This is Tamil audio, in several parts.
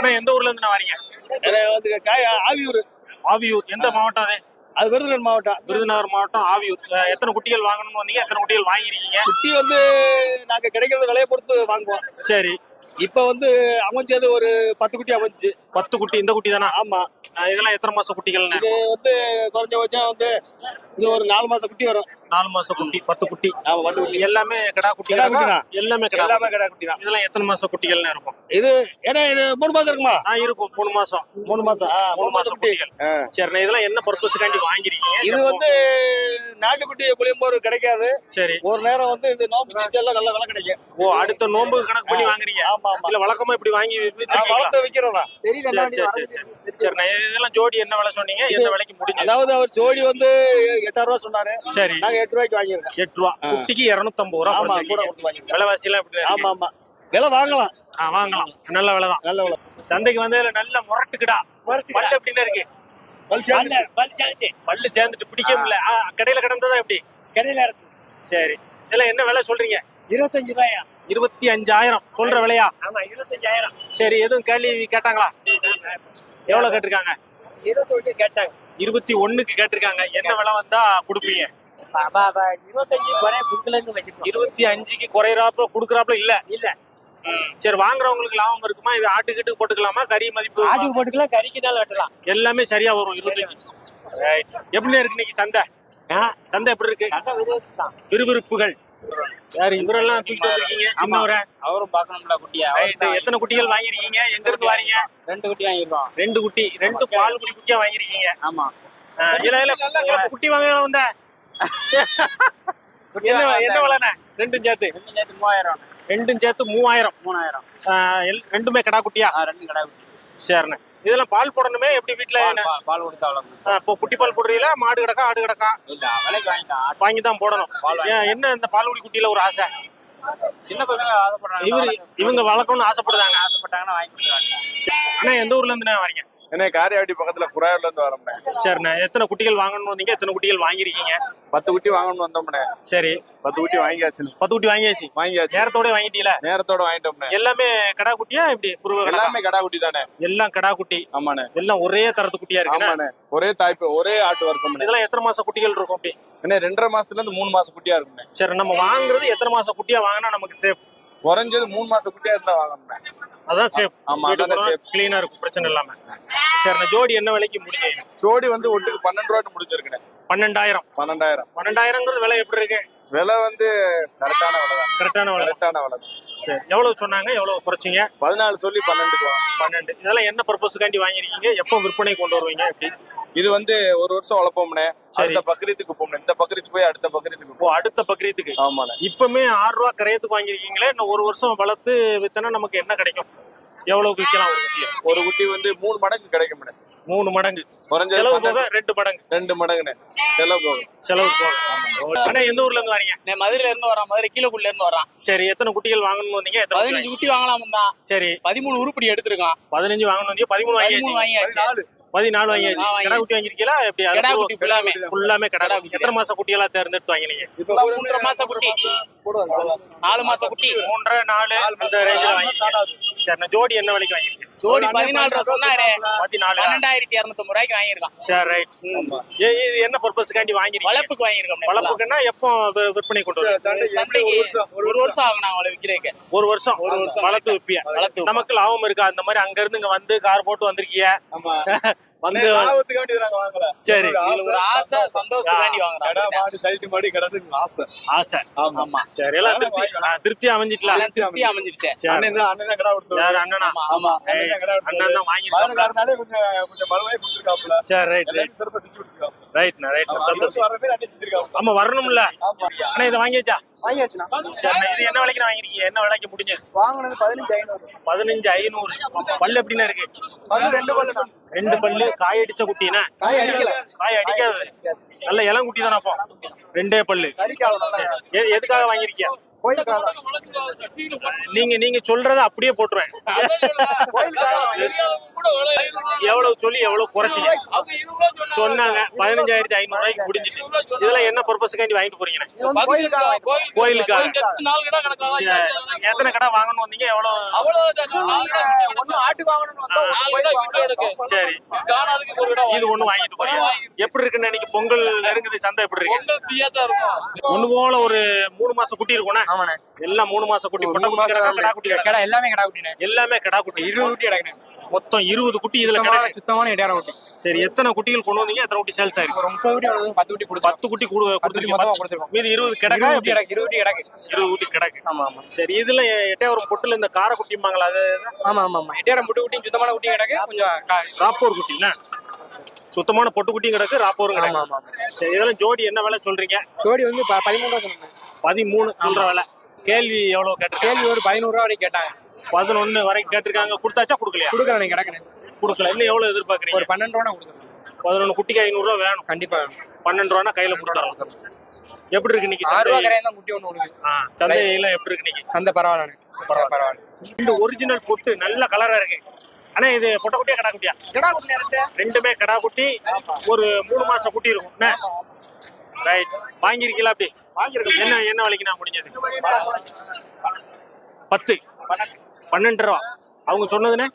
அண்ணா எந்த ஊர்ல இருந்து நான் வரீங்க? வந்து காய் ஆவியூர். ஆவியூர். எந்த மாவட்டம் அது? அது விருதுநகர் மாவட்டம். விருதுநகர் மாவட்டம் ஆவியூர். எத்தனை குட்டிகள் வாங்கணும்னு வந்தீங்க? எத்தனை குட்டிகள் வாங்கிருக்கீங்க குட்டி வந்து நாங்க கிடைக்கிறது விலையை பொறுத்து வாங்குவோம். சரி. இப்ப வந்து அமைஞ்சது ஒரு பத்து குட்டி அமைஞ்சு. பத்து குட்டி இந்த குட்டி தானா? ஆமா. இதெல்லாம் எத்தனை மாசம் குட்டிகள்னு இது வந்து குறைஞ்சபட்சம் வந்து இது ஒரு நாலு மாசம் குட்டி வரும். நாலு மாசம் குட்டி பத்து குட்டி. ஆமா பத்து குட்டி. எல்லாமே கிடா குட்டி கிடா குட்டி தான். எல்லாமே கிடா எல்லாமே கடை குட்டி தான். இதெல்லாம் எத்தனை மாசம் குட்டிகள்னு இருக்கும்? இது ஏன்னா இது மூணு மாசம் இருக்குமா? ஆ இருக்கும். மூணு மாசம். மூணு மாசம். மூணு மாசம் குட்டி. குட்டிகள். சரிண்ணா இதெல்லாம் என்ன பர்பஸுக்காண்டி வாங்கிருக்கீங்க? இது வந்து நாட்டுக்குட்டி புளியம்போர் கிடைக்காது. சரி. ஒரு நேரம் வந்து இது நோம்பு சீசன்ல நல்ல விலை கிடைக்கும். ஓ அடுத்த நோன்பு கணக்கு பண்ணி வாங்குறீங்க? ஆமா ஆமா. இல்ல வழக்கமா இப்படி வாங்கி? வளர்த்து விக்கிறதா? சரி சரி சரி சரி. சரிண்ணா இதெல்லாம் ஜோடி என்ன விலை சொன்னீங்க? என்ன விலைக்கு முடிஞ்சது? அதாவது அவர் ஜோடி வந்து எட்டாயிரம் ரூபாய் சொன்னாரு. சரி. நாங்க எட்டு ரூபாய்க்கு வாங்கியிருக்கோம். எட்டு ரூபா. குட்டிக்கு இருநூத்தம்பது ரூபா ஆமா கூட. கொடுத்து வாங்கியிருக்கோம். விலைவாசி எல்லாம் எப்படி ஆமா ஆமா. விலை வாங்கலாம். வாங்கலாம். நல்ல விலை தான். நல்ல விலை. சந்தைக்கு வந்து நல்ல முரட்டுக்குடா. பல்லு எப்படின்னு இருக்கு? பல் சேர்ந்து பல் சார்ஜ் பல்லு சேர்ந்துட்டு பிடிக்க முடியல. கடையில கிடந்ததா எப்படி? கடையில இருக்கு. சரி. இதெல்லாம் என்ன விலை சொல்றீங்க? இருபத்தஞ்சு ரூபாயா? இருபத்தி அஞ்சாயிரம். சொல்ற விலையா? ஆமா இருபத்தஞ்சாயிரம். சரி எதுவும் கேள்வி கேட்டாங்களா? எவ்வளவு கேட்டிருக்காங்க? இருபத்தொன்னு கேட்டாங்க. இருபத்தி ஒண்ணுக்கு கேட்டிருக்காங்க. என்ன விலை வந்தா கொடுப்பீங்க? இருபத்தஞ்சு குறைய குடுக்கலன்னு வச்சுக்கோ. இருபத்தி அஞ்சுக்கு குறையறாப்புல குடுக்கறாப்புல இல்ல? இல்ல. சரி வாங்குறவங்களுக்கு லாபம் இருக்குமா? இது ஆட்டுக்கிட்டு போட்டுக்கலாமா? கறி மதிப்பு ஆட்டுக்கு போட்டுக்கலாம் கறிக்குனாலும் வெட்டலாம். எல்லாமே சரியா வரும் இருபத்தஞ்சு. எப்படி இருக்கு இன்னைக்கு சந்தை? சந்தை எப்படி இருக்கு? தான். விறுவிறுப்புகள். யாரு இவரெல்லாம் அவரும் பார்க்கணும்ல குட்டியா? ரைட் எத்தனை குட்டிகள் வாங்கிருக்கீங்க எங்க இருந்து வாரீங்க? ரெண்டு குட்டி வாங்கிருக்கோம் ரெண்டு குட்டி. ரெண்டு பால் குடி குட்டியா வாங்கிருக்கீங்க ஆமா. இல்ல இல்ல குட்டி வாங்க வந்த. என்ன என்ன விலைண்ணே? ரெண்டும் சேர்த்து. ரெண்டு சேர்த்து மூவாயிரம். ரெண்டும் சேர்த்து மூவாயிரம். மூணாயிரம். ரெண்டுமே கடா குட்டியா ரெண்டு கடை குட்டி சரிண்ணே. இதெல்லாம் பால் போடணுமே? எப்படி வீட்டுல பால், பால், பால் கொடுத்தா இப்போ குட்டி பால் போடுறீங்களா? மாடு கிடக்கா ஆடு கிடக்கா? இல்ல விலைக்கு வாங்கிட்டான் வாங்கி தான் போடணும். என்ன இந்த பால்குடி குட்டியில ஒரு ஆசை? சின்ன பசங்க ஆசைப்படுறாங்க. இவரு இவங்க வளர்க்கணும்னு ஆசைப்படுறாங்க. ஆசைப்பட்டாங்கன்னா வாங்கி கொடுத்துருவாங்க. அண்ணா எந்த ஊர்ல இருந்து வரீங்க? என்ன காரியாவட்டி பக்கத்துல குராயூர்ல இருந்து வரோம்ண்ணே சரிண்ணே. எத்தனை குட்டிகள் வாங்கணும்னு வந்தீங்க? எத்தனை குட்டிகள் வாங்கிருக்கீங்க பத்து குட்டி வாங்கணும்னு வந்தோம்ண்ணே சரி. பத்து குட்டி வாங்கியாச்சுண்ணே. பத்து குட்டி வாங்கியாச்சு? வாங்கியாச்சு. நேரத்தோட வாங்கிட்டீல நேரத்தோட வாங்கிட்டோம்ண்ணே எல்லாமே கடா குட்டியா இப்படி எல்லாமே கடா குட்டி தானே. எல்லாம் கடா குட்டி. ஆமாண்ணே. எல்லாம் ஒரே தரத்து குட்டியா ஆமாண்ணே. ஒரே தாய்ப்பு ஒரே ஆட்டு வர்க்கம்ண்ணே. இதெல்லாம் எத்தனை மாசம் குட்டிகள் இருக்கும் அப்படி? என்ன ரெண்டரை மாசத்துல இருந்து மூணு மாசம் குட்டியா இருக்குண்ணே சரி நம்ம வாங்குறது எத்தனை மாசம் குட்டியா வாங்கினா நமக்கு சேஃப் குறைஞ்சது மூணு மாசம் குட்டியா இருந்தா வாங்கணும்ண்ணே அதான் சேஃப் ஆமா, அதானே safe. கிளீனா இருக்கும். பிரச்சனை இல்லாம. சரிண்ணே ஜோடி என்ன விலைக்கு முடிஞ்சு? ஜோடி வந்து ஒட்டுக்கு பன்னெண்டு ரூபாய்க்கு முடிஞ்சிருக்குண்ணே. பன்னெண்டாயிரம். பன்னெண்டாயிரம். பன்னெண்டாயிரங்கிறது விலை எப்படி இருக்கு? விலை வந்து கரெக்டான விலை தான். கரெக்டான விலை. கரெக்டான விலை சரி எவ்வளவு சொன்னாங்க? எவ்வளவு குறைச்சிங்க? பதினாலு சொல்லி பன்னெண்டுக்கு பன்னெண்டு. இதெல்லாம் என்ன பர்பஸுக்காண்டி வாங்கிருக்கீங்க எப்போ விற்பனை கொண்டு வருவீங்க? எப்படி? இது வந்து ஒரு வருஷம் வளர்ப்போம்ண்ணே சரி. அடுத்த பக்ரீத்துக்கு போகணும் இந்த பக்ரீத்துக்கு போய் அடுத்த பக்ரீத்துக்கு போகும் அடுத்த பக்ரீத்துக்கு. ஆமாண்ணே. இப்பவுமே ஆறு ரூபா கரையத்துக்கு வாங்கிருக்கீங்களே இன்னும் ஒரு வருஷம் வளர்த்து வித்தனா நமக்கு என்ன கிடைக்கும்? எவ்வளவு விற்கலாம் ஒரு குட்டியை? ஒரு குட்டி வந்து மூணு மடங்கு கிடைக்கும்ண்ணே மூணு மடங்கு. குறைஞ்சது செலவு போக ரெண்டு மடங்கு. ரெண்டு மடங்குண்ணே. செலவு போகும் செலவு போக. அண்ணா எந்த ஊர்ல இருந்து வரீங்க? மதுரையில இருந்து வரான். மதுரை கீழக்குள்ள இருந்து வரான். சரி எத்தனை குட்டிகள் வாங்கணும்னு வந்தீங்க? குட்டி பதினஞ்சு குட்டி வாங்கலாம் தான். வாங்கி- சரி. பதிமூணு உருப்படி எடுத்திருக்கான் பதினஞ்சு வாங்கணும் பதிமூணு வாங்கியாச்சு. வாங்கியாச்சு. பதினாலு வாங்கியாச்சு. வாங்கியாச்சு. கடா குட்டி வாங்கிருக்கீங்களா எப்படி கிடா குட்டி ஃபுல்லாமே ஃபுல்லாமே கடா குட்டி. குட்டி. எத்தனை மாசம் குட்டிகளா தேர்ந்தெடுத்து வாங்கினீங்க? மூன்றரை மாச குட்டி. நாலு மாச குட்டி. மூன்றரை நாலு அந்த ரேஞ்சில் வாங்கிருக்கீங்க சரி நான் ஜோடி என்ன விலைக்கு வாங்கிருக்கீங்க ஜோடி பதினாலு ரூபா சொன்னாரு. பதினாலு? பன்னெண்டாயிரத்தி இருநூத்தம்பது ரூபாய்க்கு வாங்கியிருக்கான். சரி ரைட் இது என்ன பர்பஸ்க்காண்டி வாங்கிருக்கீங்க? வளர்ப்புக்கு வாங்கியிருக்கோம் வளர்ப்புக்குன்னா எப்போ விற்பனை கொண்டு வருவீங்க? சண்டைக்கு ஒரு வருஷம் ஆகும் நான் அவளை விற்கிறேன் ஒரு வருஷம். ஒரு வருஷம். வளர்த்து விப்பிய வளர்த்து நமக்கு லாபம் இருக்கா? அந்த மாதிரி அங்க இருந்து இங்க வந்து கார் போட்டு வந்திருக்கீங்க. வந்து சரி. ஒரு ஆசை சந்தோஷத்துக்காண்டி மாடு கிடக்குன்னு ஆசை. ஆசை. ஆமா. சரி எல்லாம் திருப்தி திருப்தி அமைஞ்சிட்டலாம் எல்லாம் திருப்தி அமைஞ்சிருச்சே. சரி. அண்ணன் அண்ணன் கடை கொடுத்து யார் அண்ணனா? ஆமா அண்ணன் தான் மதுரைக்காரனாலே கொஞ்சம் கொஞ்சம் மறுவாய் கொடுத்துருக்காப்புல. சரி ரைட் ரைட் செஞ்சு கொடுத்துருக்காப்புல. ரைட்ண்ணா ரைட் ஆமா, சந்தோஷம் ஆமா வரணும்ல. அண்ணா இதை வாங்கியாச்சா வாங்கியாச்சுண்ணா. இது என்ன விலைக்கு வாங்கிருக்கீங்க என்ன விலைக்கு முடிஞ்சது வாங்கினது பதினஞ்சு ஐநூறு. பதினஞ்சு ஐநூறு. பல்லு எப்படின்னா இருக்கு? பல்லு ரெண்டு பல்லு ரெண்டு பல்லு. காய் அடிச்ச குட்டினா காய் அடிக்கல. காய் அடிக்காது நல்ல இளம் குட்டி தானே அப்போ? ரெண்டே பல்லு. எதுக்காக வாங்கிருக்கீங்க கோயிலுக்காக நீங்க நீங்க சொல்றத அப்படியே போட்டுருவேன். எவ்வளவு சொல்லி எவ்வளவு குறைச்சிங்க. சொன்னாங்க. பதினஞ்சாயிரத்தி ஐநூறு ரூபாய்க்கு முடிஞ்சிட்டு இதெல்லாம் என்ன பர்பஸுக்காண்டி வாங்கிட்டு போறீங்க கோயிலுக்காக சரி. எத்தனை கடை வாங்கணும் வந்தீங்க? எவ்வளவு? சரி. இது ஒண்ணு வாங்கிட்டு போறீங்க. எப்படி இருக்குன்னு இன்னைக்கு பொங்கல் நெருங்குது சந்தை எப்படி இருக்கு? ஒண்ணு போல ஒரு மூணு மாசம் குட்டி இருக்கும்னா? ஆமாண்ணே. எல்லாம் மூணு மாசம் குட்டி பொட்டை குட்டி கிடக்கா, கிடா குட்டி கிடக்கா? கடை எல்லாமே கடை குட்டினே எல்லாமே கடா குட்டி. இருபது குட்டி கிடக்குண்ணே. மொத்தம் இருபது குட்டி இதுல சுத்தமான கிடக்கு. சுத்தமான இடையார குட்டி. சரி எத்தனை குட்டிகள் கொண்டு வந்தீங்க? எத்தனை குட்டி சேல்ஸ் ஆயிருக்கு? ஒரு முப்பது குட்டி அவ்வளவு பத்து குட்டி கொடுத்தோம் பத்து குட்டி கொடு- குட்டி மொத்தமா கொடுத்துருக்கோம். மீதி இருபது கிடக்கா? இருபது எப்படி? குட்டி கிடக்கு இருபது குட்டி கிடக்கு. இருபது குட்டி கிடக்கு. ஆமா ஆமா. சரி இதுல எட்டையாவரம் பொட்டுல இந்த கார குட்டிம்பாங்களா அது ஆமா ஆமா ஆமா. எட்டையாரம் முட்டு குட்டி சுத்தமான குட்டி கிடக்கு. கொஞ்சம் கா- ராப்போர் குட்டில சுத்தமான பொட்டு குட்டியும் கிடக்கு ராப்போரும் ஆமா கிடக்கு. ஆமா ஆமா. சரி இதெல்லாம் ஜோடி என்ன விலை சொல்றீங்க? ஜோடி வந்து ப- பதிமூணு ரூபா சொன்னாங்க. பதிமூணு சொல்ற விலை. கேள்வி எவ்வளவு கேட்டு கேள்வி ஒரு பதினோரு ரூபா வரைக்கும் கேட்டாங்க. பதினொன்னு வரைக்கும் கேட்டிருக்காங்க. கொடுத்தாச்சா? கொடுக்கலையா? கொடுக்குறேன். கிடக்குண்ணே கொடுக்கல. இன்னும் எவ்வளவு எதிர்பார்க்கறீங்க? ஒரு பன்னெண்டு ரூபா கொடுக்குறேன் பதினொன்னு குட்டிக்கு ஐநூறு ரூபா வேணும். கண்டிப்பா வேணும். பன்னெண்டு ரூபா கையில கொடுத்துறோம். எப்படி இருக்கு இன்னைக்கு ஆறு ரூபா கரையா தான் குட்டி ஒண்ணு விழுது ஆ, சந்தையில எப்படி இருக்கு இன்னைக்கு? சந்தை பரவாயில்லண்ணே பரவாயில்ல. பரவாயில்ல. இந்த ஒரிஜினல் பொட்டு நல்ல கலரா இருக்கு. ஆனா இது பொட்டை குட்டியா கடா குட்டியா? ரெண்டுமே கடா குட்டி. ஒரு மூணு மாசம் குட்டி இருக்கும். ரைட் வாங்கிருக்கீங்களா அப்படி? என்ன என்ன விலைக்கு நான் முடிஞ்சது? பத்து. பன்னெண்டு ரூபா. அவங்க சொன்னதுன்னு.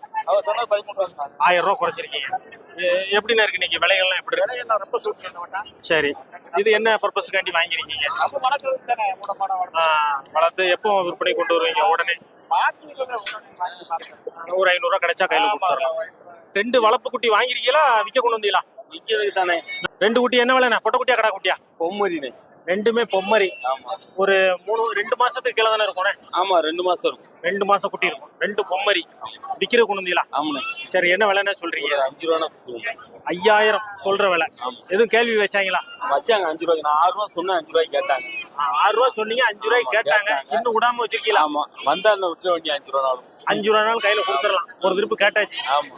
ஆயிரம் ரூபா குறைச்சிருக்கீங்க. எ- எப்படிண்ணா இருக்கு இன்னைக்கு விலைகள்லாம் எப்படி சரி. இது என்ன பர்பஸ்க்காண்டி வாங்கிருக்கீங்க வளர்த்து எப்போ விற்பனை கொண்டு வருவீங்க? உடனே. ஒரு ஐநூறு ரூபா கிடைச்சா கையில கொடுத்துறலாம் ரெண்டு வளர்ப்பு குட்டி வாங்கிருக்கீங்களா விற்க கொண்டு வந்தீங்களா? விற்கிறதுக்கு தானே ரெண்டு குட்டி என்ன விலைண்ணா? பொட்டை குட்டியா கடா குட்டியா? பொம்மரினே. ரெண்டுமே பொம்மரி. ஒரு மூணு ரெண்டு மாசத்துக்கு கீழே தானே இருக்கும்ண்ணே? ஆமா ரெண்டு மாசம் இருக்கும். ரெண்டு மாசம் குட்டி இருக்கும். ரெண்டு பொம்மரி. விக்கிற கொண்டு வந்தீங்களா? ஆமாண்ணே. சரி என்ன விலைன்னு சொல்றீங்க? அஞ்சு ரூபா ஐயாயிரம் சொல்ற விலை. எதுவும் கேள்வி வச்சாங்களா? வச்சாங்க அஞ்சு ரூபாய்க்கு. நான் ஆறு ரூபா சொன்னேன் அஞ்சு ரூபாய்க்கு கேட்டாங்க. ஆறு ரூபா சொன்னீங்க அஞ்சு ரூபாய்க்கு கேட்டாங்க. இன்னும் விடாம வச்சிருக்கீங்களா? ஆமா. வந்தாலும் விட்டுற வேண்டிய அஞ்சு ரூபா நாளும் அஞ்சு ரூபா நாள் கையில கொடுத்துடலாம். ஒரு திருப்பு கேட்டாச்சு. ஆமா.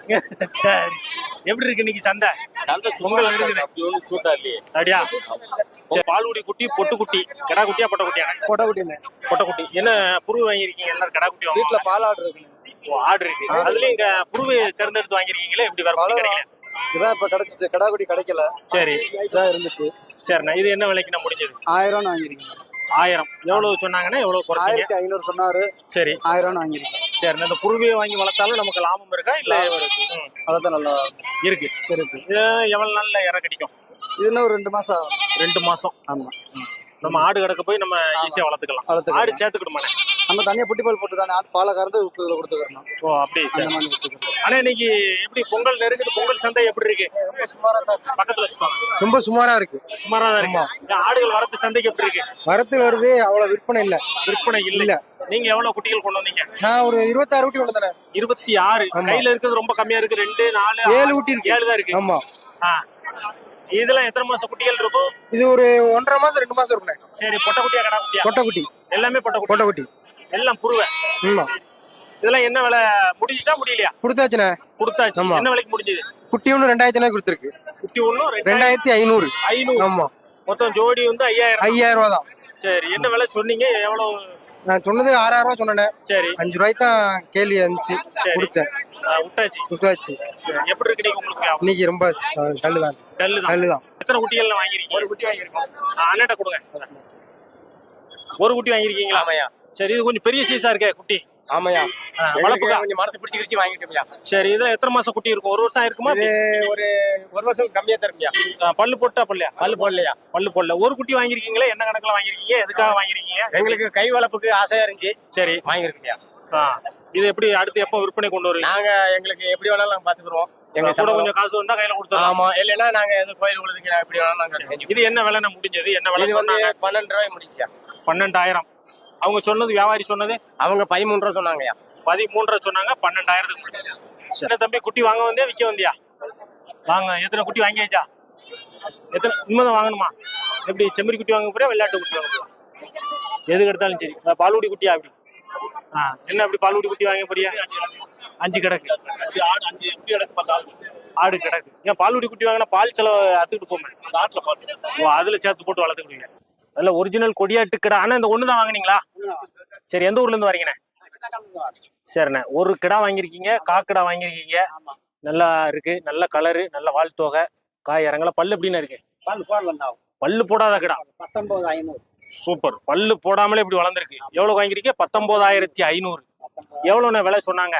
சரி எப்படி இருக்கு இன்னைக்கு சந்தை? சந்தை சுங்கல் இருக்குது. சூட்டா இல்லையே. அப்படியா? சரி, பால்குடி குட்டி பொட்டு குட்டி கடா குட்டியா பொட்டை குட்டியா கொட்டை குட்டிண்ணே. பொட்டை குட்டி என்ன புருவு வாங்கியிருக்கீங்க? எல்லாரும் கடா குட்டி வீட்டுல பால் இருக்குண்ணே. ஓ, ஆடு இருக்கு. அதுலயும் இங்க புருவு தேர்ந்தெடுத்து வாங்கிருக்கீங்களே எப்படி குட்டி கிடைக்கல? இதான் இப்ப கிடைச்சிச்சு. கடாக்குடி கிடைக்கல. சரி. இதான் இருந்துச்சு. சரிண்ணா இது என்ன விலைக்கு நான் முடிஞ்சது? ஆயிரம் வாங்கிருக்கீங்க ஆயிரம். எவ்வளவு சொன்னாங்கன்னா எவ்வளவு ஆயிரத்தி ஐநூறு சொன்னாரு. சரி. ஆயிரம் வாங்கிருக்கீங்க சரி இந்த புருவியை வாங்கி வளர்த்தாலும் நமக்கு லாபம் இருக்கா? இல்ல அவ்வளவுதான் நல்லா இருக்கு இருக்கு. இது எவ்வளவு நாள்ல இற கிடைக்கும் இது இன்னும் ஒரு ரெண்டு மாசம். ரெண்டு மாசம். ஆமா. நம்ம ஆடு கடக்க போய் நம்ம ஈஸியா வளர்த்துக்கலாம். வளர்த்துக்கலாம். ஆடு சேர்த்துக்கிடுமாண்ணே நம்ம தனியா புட்டி பால் போட்டு தானே ஆட்டு பாலை கறந்து கொடுத்துக்கிறோம் ஓ அப்படி ஆனா இன்னைக்கு எப்படி பொங்கல் நெருங்குது? பொங்கல் சந்தை எப்படி இருக்கு? பக்கத்துல ரொம்ப சுமாரா இருக்கு. சுமாரா தான் இருக்கு. ஆடுகள் வரத்து சந்தைக்கு எப்படி இருக்கு? வரத்தில் வருது அவ்வளவு விற்பனை இல்ல. விற்பனை இல்ல. நீங்க எவ்வளவு குட்டிகள் கொண்டு வந்தீங்க? நான் ஒரு இருபத்தாறு ஊட்டி கொண்டு இருபத்தி ஆறு. கையில இருக்கிறது ரொம்ப கம்மியா இருக்கு. ரெண்டு நாலு ஏழு ஊட்டி இருக்கு. ஏழு தான் இருக்கு. ஆமா. இதெல்லாம் எத்தனை மாசம் குட்டிகள் இருக்கும் இது ஒரு ஒன்றரை மாசம் ரெண்டு மாசம் இருக்குண்ணே. சரி பொட்டை குட்டியா கடா குட்டியா? கொட்டை குட்டி. எல்லாமே பொட்டை குட்டி. கொட்டை குட்டி. எல்லாம் புருவ. ஆமா. இதெல்லாம் என்ன விலை? முடிஞ்சுச்சா முடியலையா? கொடுத்தாச்சுண்ணே. கொடுத்தாச்சு. என்ன விலைக்கு முடிஞ்சது? குட்டி ஒன்று ரெண்டாயிரத்தி கொடுத்துருக்கு. குட்டி ரெண்டாயிரம் ரெண்டாயிரத்தி ஐநூறு. ஐநூறு. ஆமா. மொத்தம் ஜோடி வந்து ஐயாயிரம். ஐயாயிரம் ரூபா தான் சரி என்ன விலை சொன்னீங்க? எவ்வளவு நான் சொன்னது ஆறாயிரம் ரூபா சொன்னேன். சரி. அஞ்சு ரூபாய்க்கு தான் கேள்வி இருந்துச்சு சரி. கொடுத்தேன். விட்டாச்சு சரி. எப்படி இருக்கு உங்களுக்கு? இன்னைக்கு ரொம்ப கல்லு தான் டல்லு தான் கல்லு தான் எத்தனை குட்டிகள் வாங்கிருக்கீங்க ஒரு குட்டி வாங்கிருக்கோம் அண்ணட்ட கொடுங்க. ஒரு குட்டி வாங்கிருக்கீங்களா ஆமாய்யா. சரி இது கொஞ்சம் பெரிய சைஸா இருக்கே குட்டி. ஆமாய்யா. ஆ, எங்களுக்கு வளர்ப்புக்கா? கொஞ்சம் மனசு பிடிச்சி கிடிச்சு வாங்கிட்டோம்யா சரி இதுல எத்தனை மாசம் குட்டி இருக்கும்? ஒரு வருஷம் இருக்குமா இது ஒரு ஒரு வருஷம் கம்மியா தரும்யா பல்லு போட்டா பல்லையா? பல்லு போடலையா? பல்லு போடல. ஒரு குட்டி வாங்கிருக்கீங்களா என்ன கணக்குல வாங்கிருக்கீங்க எதுக்காக வாங்கிருக்கீங்க எங்களுக்கு கை வளர்ப்புக்கு ஆசையா இருந்துச்சு. சரி. வாங்கிருக்கோம்யா ஆ, இது எப்படி அடுத்து எப்போ விற்பனை கொண்டு வருவீங்க? நாங்க எங்களுக்கு எப்படி வேணாலும் நாங்க பாத்துக்கிறோம் எங்க கூட கொஞ்சம் காசு வந்தா கையில கொடுத்துடலாம். ஆமா இல்லைன்னா நாங்க எது கோயில் உழுதுக்கு எப்படி வேணாலும் நாங்க இது என்ன விலை? முடிஞ்சது. என்ன விலை இது வந்து பன்னெண்டு ரூபாய் முடிஞ்சியா பன்னெண்டாயிரம். அவங்க சொன்னது வியாபாரி சொன்னது? அவங்க பதிமூணு ரூபா சொன்னாங்கய்யா. பதிமூன்றரை சொன்னாங்க பன்னெண்டாயிரத்துக்கு முடிஞ்சது. என்ன தம்பி குட்டி வாங்க வந்தியா விற்க வந்தியா? வாங்க எத்தனை குட்டி வாங்கியாச்சா? எத்தனை இனிமேதான் வாங்கணுமா? எப்படி செம்மறி குட்டி வாங்க போறியா வெள்ளாட்டு குட்டி வாங்க போறியா? எது எடுத்தாலும் சரி. அஹ் பால்குடி குட்டியா அப்படி? ஆ என்ன அப்படி பால்குடி குட்டி வாங்க போறியா? அஞ்சு கிடக்கு. ஆடு அஞ்சு எப்படி எடுத்து பார்த்தாலும் ஆடு கிடக்கு. ஏன் பால்குடி குட்டி வாங்கினா பால் செலவு அத்துக்கிட்டு ஓ அதுல சேர்த்து போட்டு வளர்த்துக்கிடுவீங்க அதுல ஒரிஜினல் கொடியாட்டு கிடா ஆனா இந்த ஒண்ணு தான் வாங்குனீங்களா சரி எந்த ஊர்ல இருந்து வரீங்கண்ணே? சரிண்ணே ஒரு கிடா வாங்கியிருக்கீங்க காக்கடா வாங்கியிருக்கீங்க. நல்லா இருக்கு நல்ல கலரு நல்ல வால் தொகை காய் இறங்கல பல்லு எப்படின்னு இருக்கு? பல்லு போடாத கிடா. பத்தொன்பது ஐநூறு. சூப்பர். பல்லு போடாமலே இப்படி வளர்ந்துருக்கு. எவ்வளவு வாங்கிருக்கீங்க பத்தொன்பதாயிரத்தி ஐநூறு. எவ்வளோண்ணே விலை சொன்னாங்க.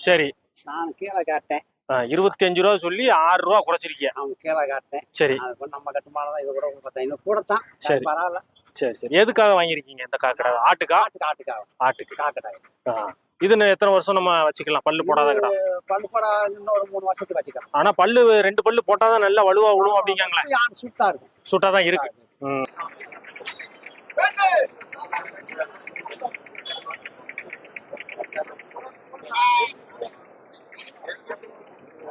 சரி. நான் கீழே காட்டேன். இருபத்தி அஞ்சு ரூபா சொல்லி ஆறு ரூபா குறைச்சிருக்கீங்க. அவன் கீழே காட்டேன் சரி. நம்ம கட்டுமானம் தான் இது கூட முப்பத்தி ஐநூறு கூட தான் சரி. பரவாயில்ல. சரி சரி. எதுக்காக வாங்கியிருக்கீங்க இந்த காக்கடை? ஆட்டுக்கா? காட்டுக்கு ஆட்டுக்காக ஆட்டுக்கு. காக்கடை. இது எத்தனை வருஷம் நம்ம வச்சுக்கலாம்? பல்லு போடாத கடா. பல் போட இன்னும் ஒரு மூணு வருஷத்துக்கு வச்சுக்கலாம். ஆனா பல்லு ரெண்டு பல்லு போட்டாதான் நல்லா வலுவா விழும் அப்படிங்காங்களே. சுட்டா இருக்கும். சுட்டா தான் இருக்கு.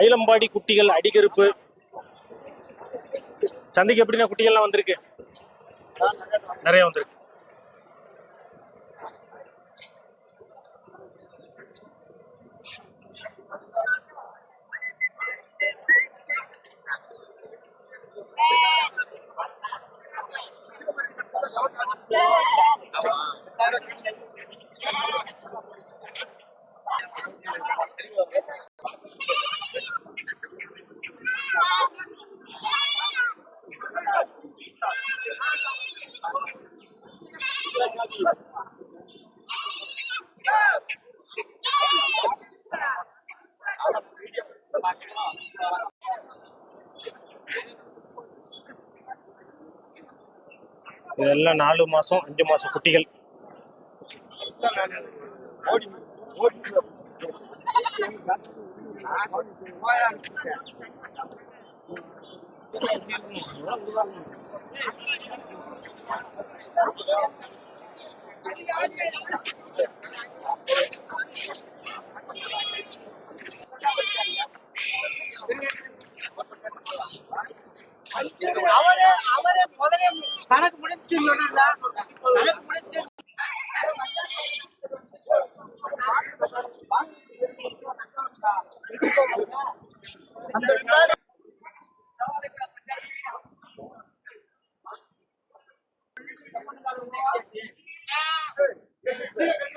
மயிலம்பாடி குட்டிகள் அடிகருப்பு. சந்தைக்கு எப்படின்னா குட்டிகள்லாம் வந்திருக்கு? நிறைய வந்திருக்கு. இதெல்லாம் நாலு மாசம் அஞ்சு மாசம் குட்டிகள். அவரே Deixa eu ver.